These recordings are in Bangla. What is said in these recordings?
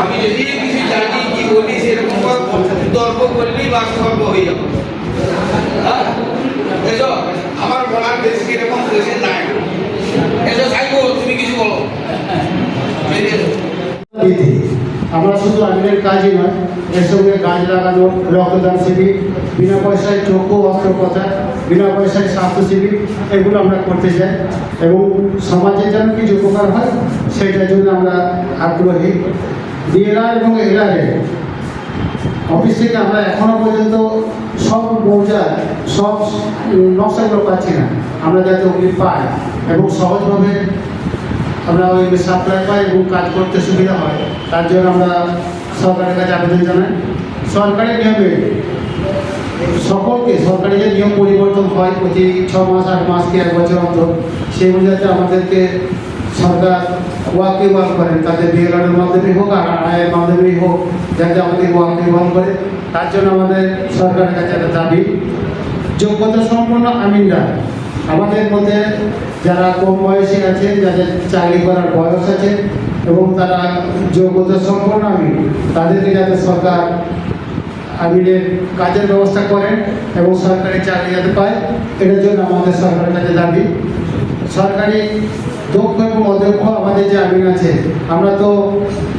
আমি যদি কিছু জানি কি বলি, সেরকম তর্ক করলেই বাস্তব হয়ে যাবে। হ্যাঁ? আমার বলার বেশি এরকম দেশে নাই। এসো সাইবো তুমি কিছু বলো। আমরা শুধু আইনের কাজই নয়, এর সঙ্গে গাছ লাগানো, রক্তদান শিবির, বিনা পয়সায় চক্ষু অস্ত্রোপচার বিনা পয়সায় স্বাস্থ্য শিবির, এগুলো আমরা করতে চাই। এবং সমাজের যেন কিছু উপকার হয়, সেটার জন্য আমরা আগ্রহী। ডিএলআর এবং এলআরএ অফিস থেকে আমরা এখনও পর্যন্ত সব মৌজা সব নকশাগুলো পাচ্ছি না। আমরা যাতে ওগুলি পাই এবং সহজভাবে আমরা ওই সাপ্লাই পাই এবং কাজ করতে সুবিধা হয়, তার জন্য আমরা সরকারের কাছে আবেদন জানাই। সরকারি নিয়মে সকলকে সরকারি যে নিয়ম পরিবর্তন হয় প্রতি ছ মাস, আট মাস কি এক বছর অন্তর, সেই অনুযায়ী আমাদেরকে সরকার ওয়াকি ওয়াক করেন, তাদের বিএলআরের মাধ্যমে হোক আর আয়ের মাধ্যমেই হোক যাতে আমাদের ওয়াকি ওয়াক করে, তার জন্য আমাদের সরকারের কাছে একটা দাবি। যোগ্যতা সম্পন্ন আমিনরা, আমাদের মধ্যে যারা কম বয়সী আছে, যাদের চাকরি করার বয়স আছে, এবং তারা যোগ্যতা সম্পন্ন আমিন, তাদেরকে যাতে সরকার আমিনের কাজের ব্যবস্থা করেন এবং সরকারি চাকরি যাতে পায়, এটার জন্য আমাদের সরকারের কাছে দাবি। সরকারি দক্ষ এবং অদক্ষ আমাদের যে আমিন আছে, আমরা তো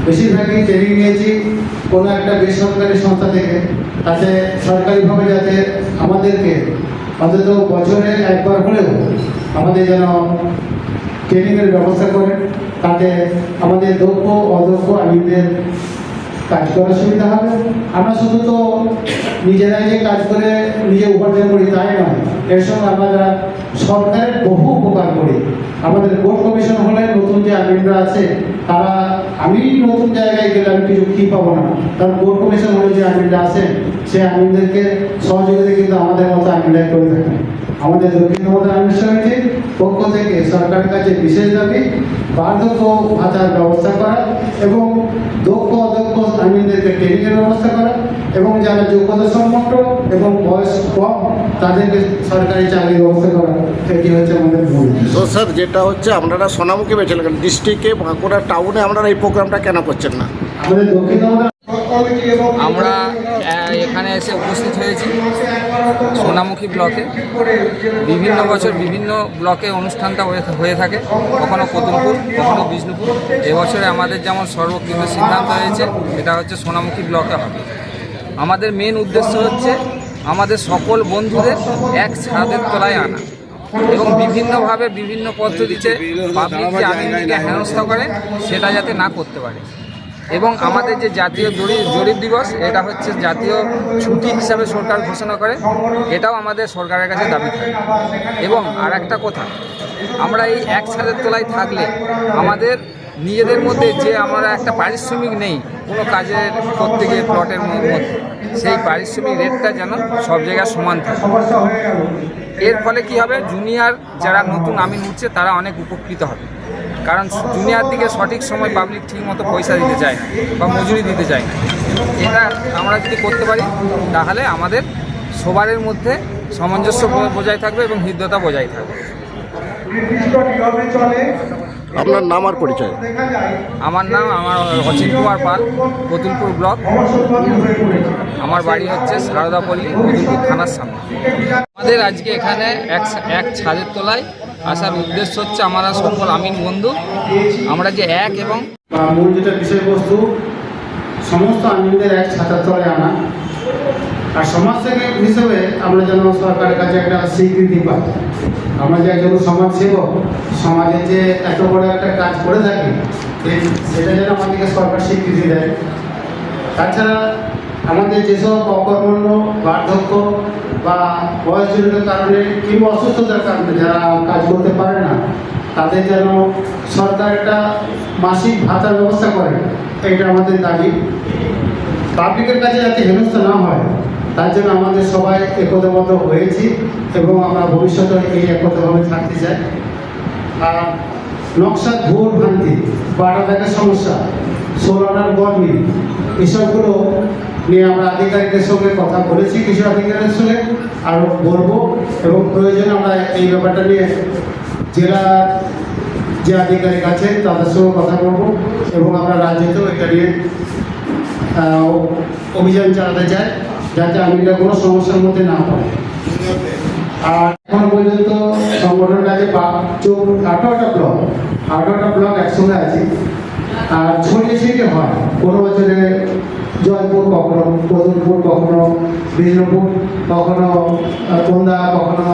বেশিরভাগই ট্রেনিং নিয়েছি কোনো একটা বেসরকারি সংস্থা থেকে। তাতে সরকারিভাবে যাতে আমাদেরকে অন্তত বছরে একবার হলেও আমাদের যেন ট্রেনিংয়ের ব্যবস্থা করেন তাতে আমাদের দক্ষ, অদক্ষ আমিনদের কাজ করার সুবিধা হবে। আমরা শুধু তো নিজেরাই যে কাজ করে নিজে উপার্জন করি তাই নয়, এর সঙ্গে আমরা সরকারের বহু উপকার করি, আমাদের কোর্ট কমিশন হলে নতুন যে আমিনরা আছে, তারা, আমি নতুন জায়গায় গেলে আমি কিছু কি পাবো না। কারণ কোর্ট কমিশন হলে যে আমিনরা আছেন, সে আমিনদেরকে, সহযোগিতা কিন্তু আমাদের মতো আমিনরাই করে থাকেন। আমাদের দক্ষিণ আমাদের সমিতির পক্ষ থেকে সরকারের কাছে বিশেষ দাবি বার্ধক্য ভাতার ব্যবস্থা করা এবং দক্ষ অদক্ষ আইনদেরকে ট্রেনিংয়ের ব্যবস্থা করা এবং যারা যোগ্যতা সম্পন্ন এবং বয়স কম তাদেরকে সরকারি চাকরির ব্যবস্থা করা। এটি হচ্ছে আমাদের তো স্যার যেটা হচ্ছে আপনারা সোনামুখী বেছে নেবেন ডিস্ট্রিক্টে বাঁকুড়া টাউনে আপনারা এই প্রোগ্রামটা কেন করছেন না? আমাদের দক্ষিণ আমরা এখানে এসে উপস্থিত হয়েছি সোনামুখী ব্লকে। বিভিন্ন বছর বিভিন্ন ব্লকে অনুষ্ঠানটা হয়ে থাকে, কখনো কতুলপুর কখনো বিষ্ণুপুর। এবছরে আমাদের যেমন সর্বকৃত সিদ্ধান্ত হয়েছে, এটা হচ্ছে সোনামুখী ব্লকে হবে। আমাদের মেন উদ্দেশ্য হচ্ছে আমাদের সকল বন্ধুদের এক ছাদের তলায় আনা এবং বিভিন্নভাবে বিভিন্ন পদ্ধতিতে পাবলিক যে আইনকে হেনস্থা করে, সেটা যাতে না করতে পারে। এবং আমাদের যে জাতীয় জরিপ দিবস, এটা হচ্ছে জাতীয় ছুটি হিসাবে সরকার ঘোষণা করে। এটাও আমাদের সরকারের কাছে দাবি থাকে। এবং আর একটা কথা, আমরা এই এক ছাদের তলায় থাকলে আমাদের নিজেদের মধ্যে যে আমরা একটা পারিশ্রমিক নেই, কোনো কাজের করতে গিয়ে প্লটের মধ্যে, সেই পারিশ্রমিক রেটটা যেন সব জায়গায় সমান থাকে। এর ফলে কি হবে? জুনিয়র যারা নতুন আমিন উঠছে তারা অনেক উপকৃত হবে। কারণ জুনিয়র দিকে সঠিক সময় পাবলিক ঠিক মতো পয়সা দিতে চায় না বা মজুরি দিতে চায় না। এটা আমরা যদি করতে পারি, তাহলে আমাদের সবারের মধ্যে সামঞ্জস্য বজায় থাকবে এবং হৃদ্যতা বজায় থাকবে। আপনার নাম আর পরিচয়? আমার নাম আমার অচিন কুমার পাল কতুলপুর ব্লক। আমার বাড়ি হচ্ছে সারদাপল্লী কতুলপুর থানার সামনে। আমাদের আজকে এখানে এক এক ছাদের তলায় আসার উদ্দেশ্য হচ্ছে আমরা সকল আমিন বন্ধু। আমরা যে এক এবং মূল যেটা বিষয়বস্তু সমস্ত আইনদের এক ছাতার তলায় আনা। আর সমাজসেবী হিসেবে আমরা যেন সরকারের কাছে একটা স্বীকৃতি পাই। আমরা যে একজন সমাজসেবক, সমাজে যে এত বড় একটা কাজ করে থাকি সেটা যেন আমাদেরকে সরকার স্বীকৃতি দেয়। তাছাড়া আমাদের যেসব অকর্মণ্য, বার্ধক্য বা বয়সজনিত কারণে কিংবা অসুস্থতার কারণে যারা কাজ করতে পারে না, তাদের যেন সরকার একটা মাসিক ভাতার ব্যবস্থা করে, এটা আমাদের দাবি। পাবলিকের কাছে যাতে হেনস্থা না হয় তার জন্য আমাদের সবাই একতাবদ্ধ হয়েছি এবং আমরা ভবিষ্যতে এই একতাভাবে থাকতে চাই। আর নকশা ভুল ভ্রান্তি বাটা ব্যাগের সমস্যা সোলার গরমি এসবগুলো নিয়ে আমরা আধিকারিকদের সঙ্গে কথা বলেছি, কিছু আধিকারিকের সঙ্গে আরও বলব এবং প্রয়োজনে আমরা এই ব্যাপারটা নিয়ে জেলা যে আধিকারিক আছেন তাদের সঙ্গে কথা বলব এবং আমরা রাজ্যতেও এটা নিয়ে অভিযান চালাতে চাই। যাতে আমিরা কোনো সমস্যার মধ্যে না পড়ে। আর এখন পর্যন্ত সংগঠন কাজে চোখ আঠারোটা ব্লক আঠারোটা ব্লক একসঙ্গে আছে। আর ছড়িয়ে ছিটিয়ে হয়। কোনো বছরে জয়পুর কখনো কদমপুর কখনো, বিষ্ণুপুর, কখনো কন্দা, কখনো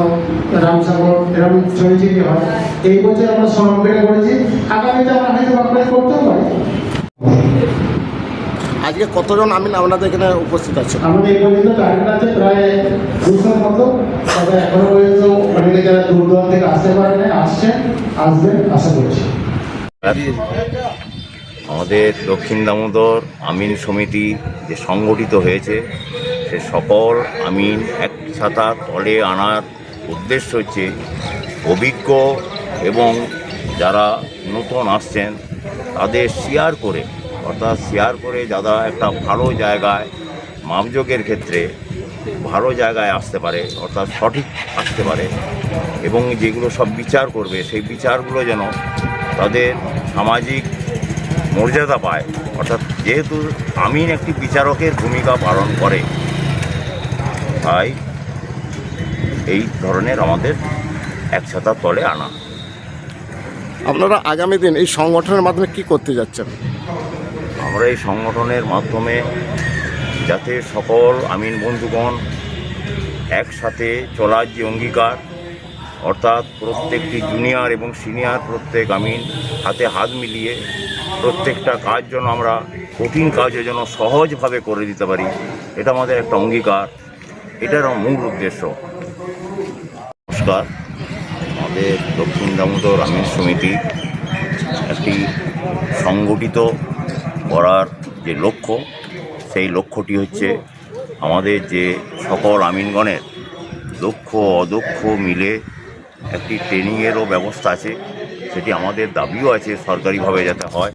রামসাগর, এরকম ছড়িয়ে ছিটিয়ে হয়। এই বছর আমরা সরকারে করেছি। আগামীতে আমরা হয়তো বাংলায় করতেও পারি। আজকে কতজন আমিন আপনাদের এখানে উপস্থিত আছেন আমাদের এই পর্যন্ত টার্গেট আছে প্রায় দুশোর মতো তবে এখনও পর্যন্ত অনেকে যারা দূর দূরান্ত থেকে আসতে পারে না আসছেন আসবেন আশা করছি। আমাদের দক্ষিণ দামোদর আমিন সমিতি যে সংগঠিত হয়েছে সে সকল আমিন এক ছাতা তলে আনার উদ্দেশ্য হচ্ছে অভিজ্ঞ এবং যারা নতুন আসছেন তাদের শেয়ার করে অর্থাৎ শেয়ার করে যারা একটা ভালো জায়গায় মাপযোগের ক্ষেত্রে ভালো জায়গায় আসতে পারে, অর্থাৎ সঠিক আসতে পারে এবং যেগুলো সব বিচার করবে, সেই বিচারগুলো যেন তাদের সামাজিক মর্যাদা পায়। অর্থাৎ যেহেতু আমিন একটি বিচারকের ভূমিকা পালন করে, তাই এই ধরনের আমাদের একসাথার তলে আনা। আপনারা আগামী দিন এই সংগঠনের মাধ্যমে কি করতে যাচ্ছেন? আমরা এই সংগঠনের মাধ্যমে যাতে সকল আমিন বন্ধুগণ একসাথে চলার যে অঙ্গীকার, অর্থাৎ প্রত্যেকটি জুনিয়র এবং সিনিয়র প্রত্যেক আমিন হাতে হাত মিলিয়ে প্রত্যেকটা কাজ যেন আমরা কঠিন কাজও যেন সহজভাবে করে দিতে পারি, এটা আমাদের একটা অঙ্গীকার, এটার মূল উদ্দেশ্য। নমস্কার, আমাদের দক্ষিণ দামোদর আমিন সমিতি একটি সংগঠিত করার যে লক্ষ্য, সেই লক্ষ্যটি হচ্ছে আমাদের যে সকল আমিনগণের দক্ষ অদক্ষ মিলে একটি ট্রেনিংয়েরও ব্যবস্থা আছে, সেটি আমাদের দাবিও আছে সরকারিভাবে যাতে হয়।